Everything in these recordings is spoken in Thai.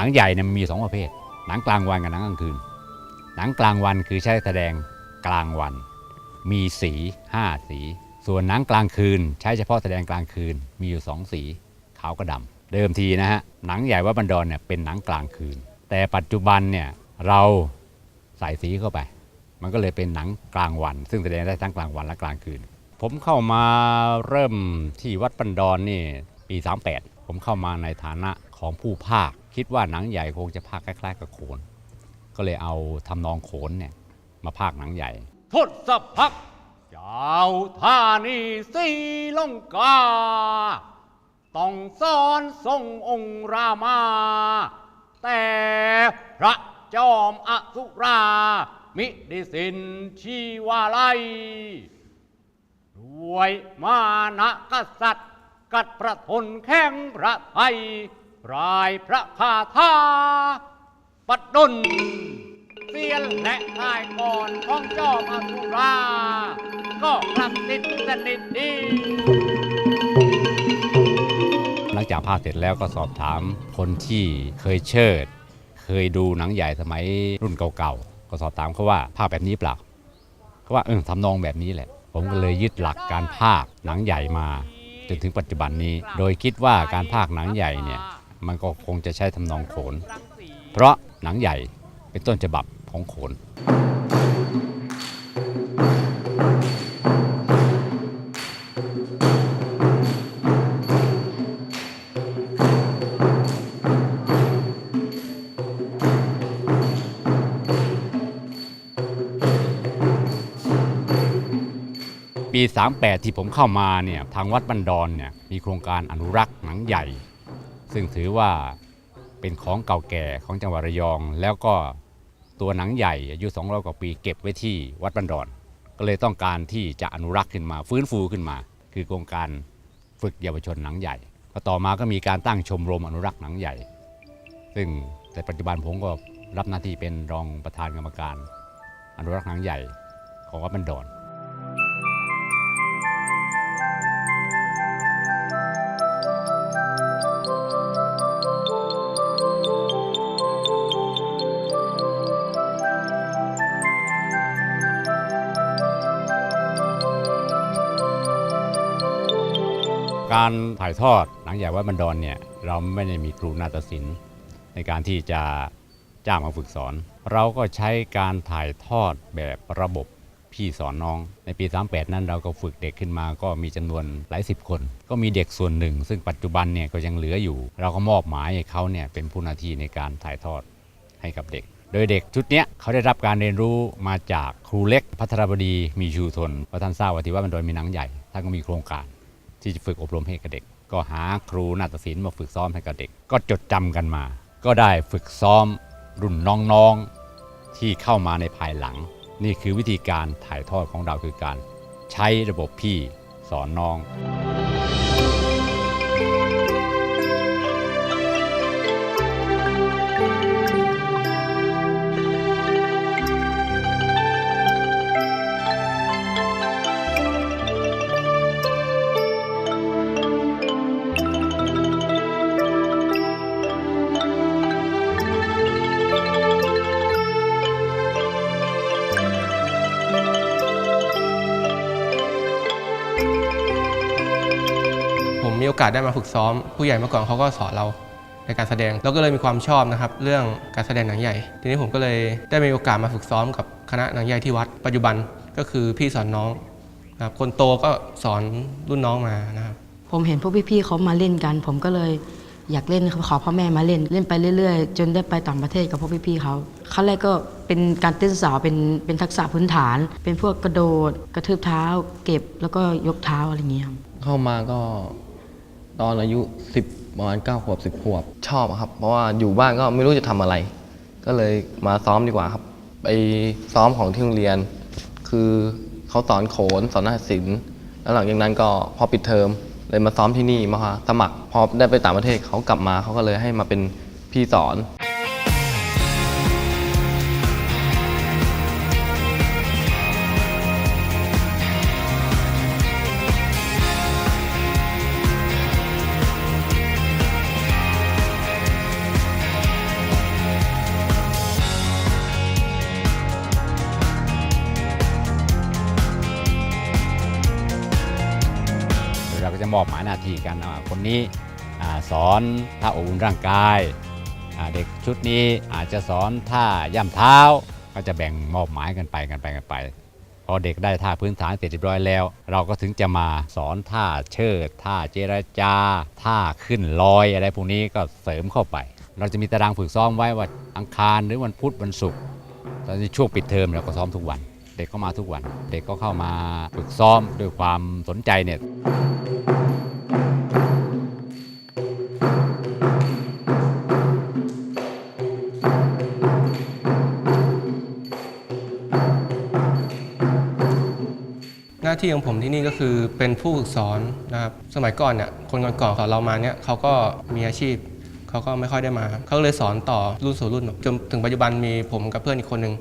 หนังใหญ่เนี่ยมันมีสองประเภท หนังกลางวันกับหนังกลางคืน หนังกลางวันคือใช้แสดงกลางวัน มีสี5สี ส่วนหนังกลางคืน ใช้เฉพาะแสดงกลางคืนมีอยู่2สีขาวกับดำเดิมทีนะฮะหนังใหญ่วัดบันดอนเนี่ยเป็นหนังกลางคืน แต่ปัจจุบันเนี่ยเราใส่สีเข้าไป มันก็เลยเป็นหนังกลางวัน ซึ่งแสดงได้ทั้งกลางวันและกลางคืน ผมเข้ามาเริ่มที่วัดบันดอนนี่ปี 38 ผมเข้ามาในฐานะของผู้ภาค คิดว่าหนังใหญ่คงจะภาคคล้าย ๆ กับโขน ก็เลยเอาทำนองโขนเนี่ยมาภาคหนังใหญ่ ทศพักเจ้าท่านีสีลงกา ต้องสอนทรงองค์รามา แต่พระจอมอสุรา มิได้สินชีวาไลัยด้วยมานะกษัตริย์กัดประทนแข้งพระไทย รายพระคาถาปัดดลเสียนและนายก่อนของเจอมอสุรา ก็กลับติดสนิทดีหลังจากภาคเสร็จแล้วก็สอบถามคนที่เคยเชิด เคยดูหนังใหญ่สมัยรุ่นเก่าๆ ก็สอบถามเขาว่าภาคแบบนี้เปล่าเขาว่าเออทำนองแบบนี้แหละ ผมก็เลยยึดหลักการภาคหนังใหญ่มา จนถึงปัจจุบันนี้ โดยคิดว่าการภาคหนังใหญ่เนี่ย มันก็คงจะใช้ทำนองโขน เพราะหนังใหญ่เป็นต้นฉบับของโขนปี 38 ที่ผมเข้ามาเนี่ยทางวัดบันดอนเนี่ยมีโครงการอนุรักษ์หนังใหญ่ ซึ่งถือว่าเป็นของเก่าแก่ของจังหวัดระยอง แล้วก็ตัวหนังใหญ่อายุ200กว่าปีเก็บไว้ที่วัดบันดอนก็เลยต้องการที่จะอนุรักษ์ขึ้นมา ฟื้นฟูขึ้นมา คือโครงการฝึกเยาวชนหนังใหญ่พอต่อมาก็มีการตั้งชมรมอนุรักษ์หนังใหญ่ ซึ่งแต่ปัจจุบันผมก็รับหน้าที่เป็นรองประธานกรรมการ อนุรักษ์หนังใหญ่ของวัดบันดอน การถ่ายทอดหนังใหญ่วัดบันดอนเนี่ยเราไม่ได้มีครูนาฏศิลป์ในการที่จะจ้างมาฝึกสอน เราก็ใช้การถ่ายทอดแบบระบบพี่สอนน้อง ในปี 38 นั้นเราก็ฝึกเด็กขึ้นมาก็มีจำนวนหลายสิบคน ก็มีเด็กส่วนหนึ่ง ซึ่งปัจจุบันเนี่ยก็ยังเหลืออยู่ เราก็มอบหมายให้เขาเนี่ยเป็นผู้หน้าที่ในการถ่ายทอดให้กับเด็ก โดยเด็กชุดเนี้ยเขาได้รับการเรียนรู้มาจากครูเล็กพัทรบดีมีชูทนเพราะท่านทราบว่าที่ว่ามันโดนมีหนังใหญ่ท่านก็มีโครงการ ที่จะฝึกอบรมให้กับเด็ก ก็หาครูนาฏศิลป์มาฝึกซ้อมให้กับเด็ก ก็จดจำกันมา ก็ได้ฝึกซ้อมรุ่นน้องๆที่เข้ามาในภายหลัง นี่คือวิธีการถ่ายทอดของเราคือการ ใช้ระบบพี่สอนน้อง ผมมีโอกาสได้มาฝึกซ้อม ผู้ใหญ่เมื่อก่อนเขาก็สอนเราในการแสดงเราก็เลยมีความชอบนะครับ เรื่องการแสดงหนังใหญ่ ทีนี้ผมก็เลยได้มีโอกาสมาฝึกซ้อมกับคณะหนังใหญ่ที่วัด ปัจจุบันก็คือพี่สอนน้องนะครับคนโตก็สอนรุ่นน้องมานะครับ ผมเห็นพวกพี่ๆเขามาเล่นกัน ผมก็เลยอยากเล่นขอพ่อแม่มาเล่นเล่นไปเรื่อยๆ จนได้ไปต่างประเทศกับพวกพี่ๆเขาขั้นแรกก็เป็นการเต้นสาวเป็นเป็นทักษะพื้นฐาน เป็นพวกกระโดด กระทืบเท้า เก็บแล้วก็ยกเท้าอะไรอย่างเงี้ยครับเข้ามาก็ ตอนอายุ 10 ประมาณ9ขวบ 10 ขวบ ชอบครับ เพราะว่าอยู่บ้านก็ไม่รู้จะทำอะไร ก็เลยมาซ้อมดีกว่าครับ ไปซ้อมของที่โรงเรียน คือเขาสอนโขนสอนนาฏศิลป์แล้วหลังจากนั้นก็พอปิดเทอมเลยมาซ้อมที่นี่มาสมัครพอได้ไปต่างประเทศเขากลับมาเขาก็เลยให้มาเป็นพี่สอน กันคนนี้อสอนท่าอบอุ่นร่างกายาเด็กชุดนี้อาจจะสอนท่าย่ำเท้า ก็จะแบ่งมอบหมายกันไปกันไปกันไปพอเด็กได้ท่าพื้นฐานเสร็จเรียบร้อยแล้ว เราก็ถึงจะมาสอนท่าเชิดท่าเจรจา ท่าขึ้นลอยอะไรพวกนี้ก็เสริมเข้าไป เราจะมีตารางฝึกซ้อมไว้ว่าอังคารหรือวันพุธวันศุกร์ตอนนี้ช่วงปิดเทอมเราก็ซ้อมทุกวัน เด็กก็มาทุกวัน เด็กก็เข้ามาฝึกซ้อมด้วยความสนใจเนี่ย ที่ของผมที่นี่ก็คือเป็นผู้ฝึกสอนนะครับสมัยก่อนเนี่ยคนก่อนๆสอนเรามาเนี่ยเขาก็มีอาชีพเขาก็ไม่ค่อยได้มา เขาก็เลยสอนต่อรุ่นสู่รุ่นจนถึงปัจจุบันมีผมกับเพื่อนอีกคนหนึ่ง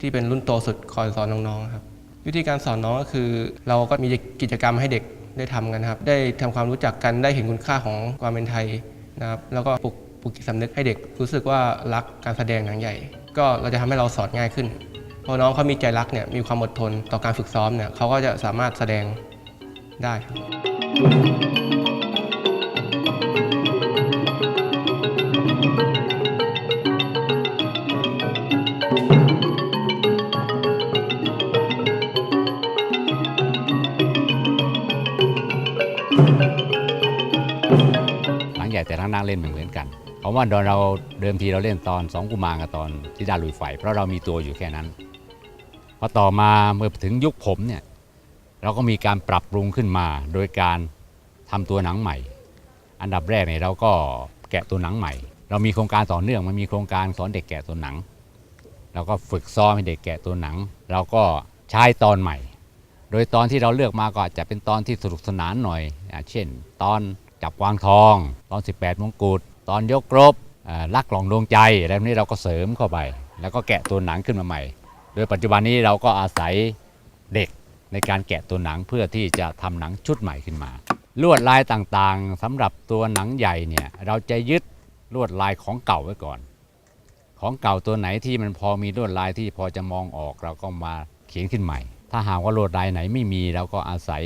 ที่เป็นรุ่นโตสุดคอยสอนน้องๆครับวิธีการสอนน้องก็คือ เราก็มีกิจกรรมให้เด็กได้ทำกันครับ ได้ทำความรู้จักกันได้เห็นคุณค่าของความเป็นไทยนะครับแล้วก็ปลุกปลุกจิตสำนึกให้เด็กรู้สึกว่ารักการแสดงหนังใหญ่ ก็เราจะทำให้เราสอนง่ายขึ้น พอน้องเขามีใจรักเนี่ยมีความอดทนต่อการฝึกซ้อมเนี่ยเขาก็จะสามารถแสดงได้ครับหลังใหญ่แต่ทั้งนั่งเล่นเหมือนกันเพราะว่าตอนเราเดิมทีเราเล่นตอนสองกุมารกับตอนที่ดาลุยไฟเพราะเรามีตัวอยู่แค่นั้น พอต่อมาเมื่อถึงยุคผมเนี่ยเราก็มีการปรับปรุงขึ้นมา โดยการทำตัวหนังใหม่ อันดับแรกเนี่ยเราก็แกะตัวหนังใหม่ เรามีโครงการต่อเนื่องมันมีโครงการสอนเด็กแกะตัวหนัง เราก็ฝึกซ้อมให้เด็กแกะตัวหนัง เราก็ใช้ตอนใหม่ โดยตอนที่เราเลือกมาก็อาจจะเป็นตอนที่สนุกสนานหน่อยอเช่น ตอนจับกวางทอง ตอน 18มงกุฎตอนยกรบอ่าลักกล่องดวงใจอะไรพวนี้เราก็เสริมเข้าไป แล้วก็แกะตัวหนังขึ้นมาใหม่ โดยปัจจุบันนี้เราก็อาศัยเด็กในการแกะตัวหนังเพื่อที่จะทำหนังชุดใหม่ขึ้นมา ลวดลายต่างๆสำหรับตัวหนังใหญ่เนี่ยเราจะยึดลวดลายของเก่าไว้ก่อน ของเก่าตัวไหนที่มันพอมีลวดลายที่พอจะมองออกเราก็มาเขียนขึ้นใหม่ ถ้าหากว่าลวดลายไหนไม่มีเราก็อาศัย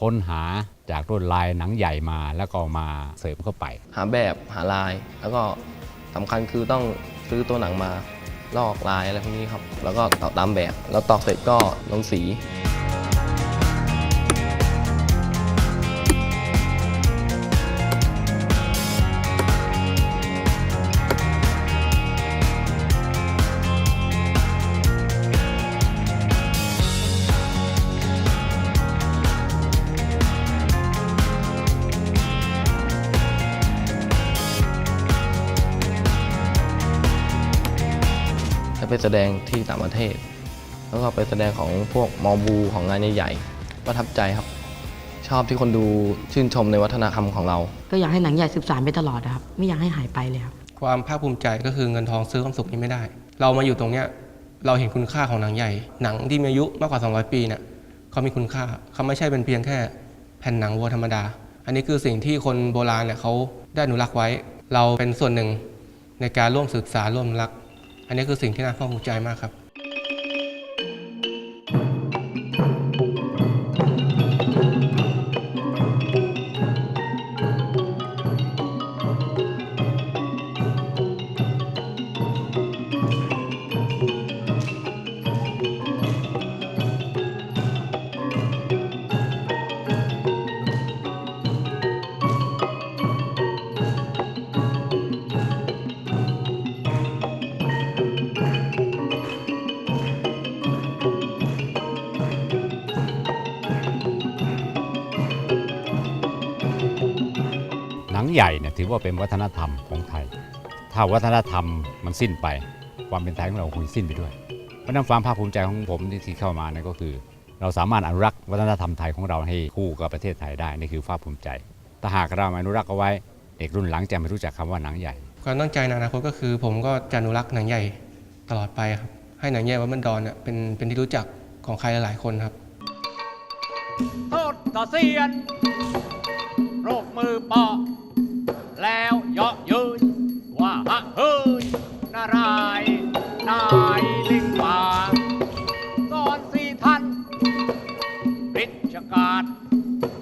ค้นหาจากลวดลายหนังใหญ่มาแล้วก็มาเสริมเข้าไป หาแบบหาลายแล้วก็สำคัญคือต้องซื้อตัวหนังมา ลอกลายอะไรพวกนี้ครับ แล้วก็ตอกตามแบบ แล้วตอกเสร็จก็ลงสี แสดงที่ต่างประเทศ แล้วก็ไปแสดงของพวกมอบูของงานใหญ่ๆประทับใจครับ ชอบที่คนดูชื่นชมในวัฒนธรรมของเรา ก็อยากให้หนังใหญ่สืบสานไปตลอดนะครับ ไม่อยากให้หายไปเลยครับความภาคภูมิใจก็คือเงินทองซื้อความสุขนี้ไม่ได้ เรามาอยู่ตรงเนี้ยเราเห็นคุณค่าของหนังใหญ่ หนังที่มีอายุมากกว่า 200 ปีเนี่ยเขามีคุณค่าเขาไม่ใช่เป็นเพียงแค่แผ่นหนังวัวธรรมดา อันนี้คือสิ่งที่คนโบราณเนี่ยเขาได้อนุรักษ์ไว้ เราเป็นส่วนหนึ่งในการร่วมศึกษาร่วมอนุรักษ์ อันนี้คือสิ่งที่น่าภาคภูมิใจมากครับ ใหญ่เนี่ยถือว่าเป็นวัฒนธรรมของไทย ถ้าวัฒนธรรมมันสิ้นไป ความเป็นไทยของเราคงสิ้นไปด้วย เพราะฉะนั้นความภาคภูมิใจของผมที่ที่เข้ามาเนี่ยก็คือ เราสามารถอนุรักษ์วัฒนธรรมไทยของเราให้คู่กับประเทศไทยได้นี่คือภาคภูมิใจถ้าหากเราไม่อนุรักษ์เอาไว้เด็กรุ่นหลังจะไม่รู้จักคำว่าหนังใหญ่ความตั้งใจในอนาคตก็คือ ผมก็จะอนุรักษ์หนังใหญ่ตลอดไปครับให้หนังใหญ่วัดบันดอนเนี่ยเป็นเป็นที่รู้จักของใครหลาย ๆ คนครับโทษต่อเสียนโรคมือปอก แล้วเยาะเย้ยว่าฮะเฮ้ยนารายนายลิงป่าสอนสี่ท่านฤทธิกาด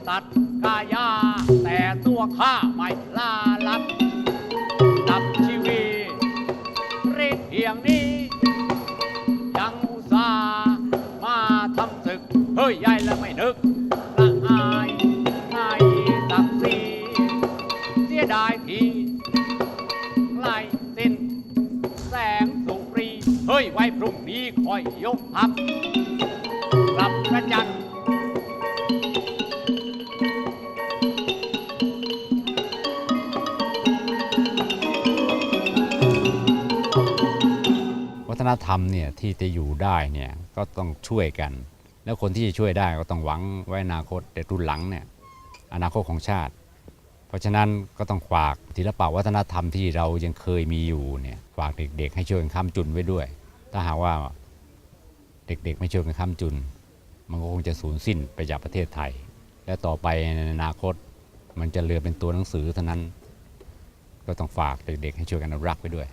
ตัดกายาย ธรรมเนี่ยที่จะอยู่ได้เนี่ยก็ต้องช่วยกัน แล้วคนที่จะช่วยได้ก็ต้องหวังไว้อนาคตแต่รุ่นหลังเนี่ยอนาคตของชาติ เพราะฉะนั้นก็ต้องฝากศิลปะวัฒนธรรมที่เรายังเคยมีอยู่เนี่ยฝากเด็กๆ ให้ช่วยกันค้ำจุนไว้ด้วย ถ้าหากว่าเด็กๆ ไม่ช่วยกันค้ำจุน มันก็คงจะสูญสิ้นไปจากประเทศไทย และต่อไปในอนาคตมันจะเหลือเป็นตัวหนังสือเท่านั้น ก็ต้องฝากเด็กๆ ให้ช่วยกันอนุรักษ์ไว้ด้วย